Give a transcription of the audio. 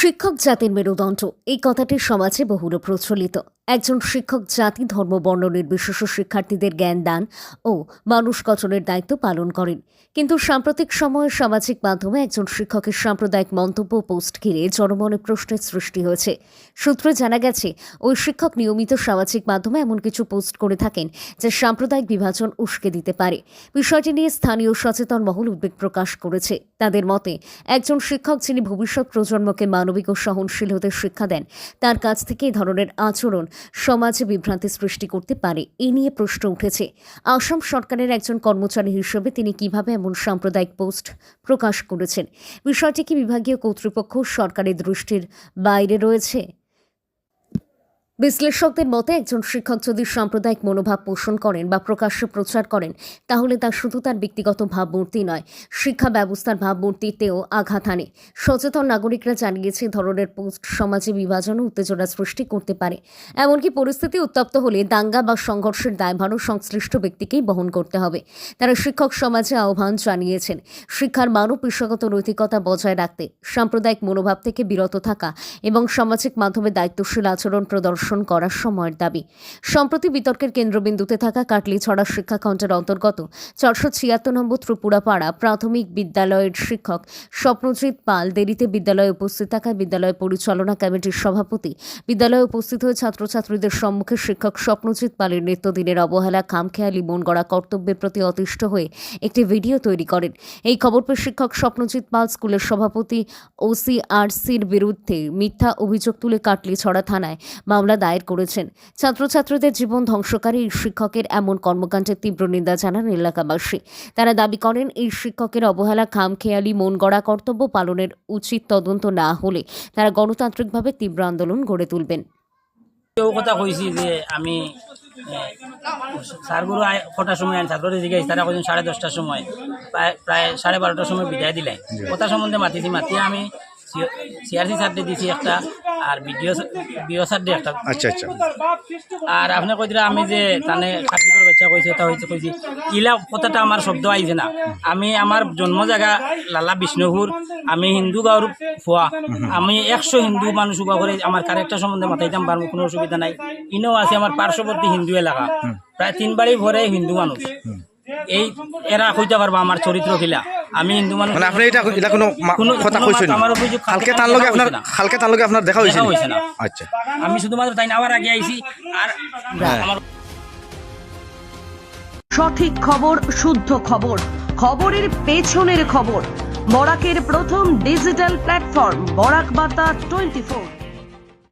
শিক্ষক জাতির মেরুদণ্ড। এই কথাটি সমাজে বহুল প্রচলিত। একজন শিক্ষক জাতি, ধর্ম, বর্ণ নির্বিশেষে শিক্ষার্থীদের জ্ঞান, দান ও মানুষ গঠনের দায়িত্ব পালন করেন। কিন্তু সাম্প্রতিক সময়ে সামাজিক মাধ্যমে একজন শিক্ষকের সাম্প্রদায়িক মন্তব্য পোস্ট ঘিরে জনমনে প্রশ্নের সৃষ্টি হয়েছে। সূত্রে জানা গেছে, ওই শিক্ষক নিয়মিত সামাজিক মাধ্যমে এমন কিছু পোস্ট করে থাকেন যা সাম্প্রদায়িক বিভাজন উস্কে দিতে পারে। বিষয়টি নিয়ে স্থানীয় সচেতন মহল উদ্বেগ প্রকাশ করেছে। তাদের মতে, একজন শিক্ষক যিনি ভবিষ্যৎ প্রজন্মকে মানবিক ও সহনশীল হতে শিক্ষা দেন, তার কাছ থেকে এই ধরনের আচরণ সমাজে বিভ্রান্তি সৃষ্টি করতে পারে, এ নিয়ে প্রশ্ন উঠেছে। আসাম সরকারের একজন কর্মচারী হিসেবে তিনি কীভাবে এমন সাম্প্রদায়িক পোস্ট প্রকাশ করেছেন? বিষয়টি কি বিভাগীয় কর্তৃপক্ষ সরকারের দৃষ্টির বাইরে রয়েছে? বিশ্লেষকদের মতে, একজন শিক্ষক যদি সাম্প্রদায়িক মনোভাব পোষণ করেন বা প্রকাশ্যে প্রচার করেন, তাহলে তা শুধু তার ব্যক্তিগত ভাবমূর্তি নয়, শিক্ষা ব্যবস্থার ভাবমূর্তিতেও আঘাত আনে সচেতন নাগরিকরা জানিয়েছে ধরনের পোস্ট সমাজে বিভাজন ও উত্তেজনা সৃষ্টি করতে পারে। এমনকি পরিস্থিতি উত্তপ্ত হলে দাঙ্গা বা সংঘর্ষের দায়ভারও সংশ্লিষ্ট ব্যক্তিকেই বহন করতে হবে। তারা শিক্ষক সমাজে আহ্বান জানিয়েছেন, শিক্ষার মানব পেশাগত নৈতিকতা বজায় রাখতে, সাম্প্রদায়িক মনোভাব থেকে বিরত থাকা এবং সামাজিক মাধ্যমে দায়িত্বশীল আচরণ প্রদর্শন করার সময়ের দাবি। সম্প্রতি বিতর্কের কেন্দ্রবিন্দুতে থাকা কাটলিছড়া শিক্ষাখণ্ডের অন্তর্গত চারশো ছিয়াত্তর নম্বর ত্রিপুরাপাড়া প্রাথমিক বিদ্যালয়ের শিক্ষক স্বপ্নজিৎ পাল দেরিতে বিদ্যালয়ে উপস্থিত থাকায় বিদ্যালয় পরিচালনা কমিটির সভাপতি, বিদ্যালয়ে উপস্থিত হয়ে ছাত্রছাত্রীদের সম্মুখে শিক্ষক স্বপ্নজিৎ পালের নিত্যদিনের অবহেলা, খামখেয়ালি মন গড়া কর্তব্যের প্রতি অতিষ্ঠ হয়ে একটি ভিডিও তৈরি করেন। এই খবর পেয়ে শিক্ষক স্বপ্নজিৎ পাল স্কুলের সভাপতি, ওসিআরসির বিরুদ্ধে মিথ্যা অভিযোগ তুলে কাটলিছড়া থানায় মামলা দায়ের করেছেন। ছাত্রছাত্রীদের জীবন ধ্বংসকারী এই শিক্ষকের এমন কর্মকাণ্ডের তীব্র নিন্দা জানান এলাকাবাসী। তারা দাবি করেন এই শিক্ষকের অবহেলা খামখেয়ালি মন গড়া কর্তব্য পালনের উচিত তদন্ত না হলে তারা গণতান্ত্রিকভাবে তীব্র আন্দোলন গড়ে তুলবেন। কেউ কথা কইছি যে আমি স্যারগুলো কটার সময় আইন ছাত্রদের জিজ্ঞাসি তারা কইছেন সাড়ে দশটার সময় প্রায় প্রায় সাড়ে বারোটার সময় বিদায় দিলে কথা সম্বন্ধে মাতিছি মাতিয়ে আমি সিআরসি স্যারদের দিছি একটা আর বিডিও বিও স্যারদের একটা। আচ্ছা আচ্ছা। আর আপনি কই দিলা আমি যে তানে খাতিপুর বাচ্চা কইছে তা হয়েছে কইছি ইলা কথাটা আমার শব্দ আইছে না। আমি আমার জন্ম জায়গা লালা বিষ্ণুপুর আমি হিন্দু গাঁর ফুয়া আমি একশো হিন্দু মানুষ উবা করে আমার ক্যারেক্টার সম্বন্ধে মাথাইতাম পারব কোনো অসুবিধা নাই। ইনেও আছে আমার পার্শ্ববর্তী হিন্দু এলাকা। প্রায় তিন বাড়ি ভরে হিন্দু মানুষ। এই এরা কইতে পারব আমার চরিত্র কিলা আমি হিন্দু মানুষ মানে আপনি এটা এটা কোনো কথা কইছেন আমার অভিযোগ কালকে তার লগে আপনার। হালকে তার লগে আপনার দেখা হইছে না। আচ্ছা। আমি শুধুমাত্র তাই আবার আগে আইছি আর আমার সঠিক খবর শুদ্ধ খবর খবরের পেছনের খবর বরাকের প্রথম ডিজিটাল প্ল্যাটফর্ম বরাক বার্তা টোয়েন্টি ফোর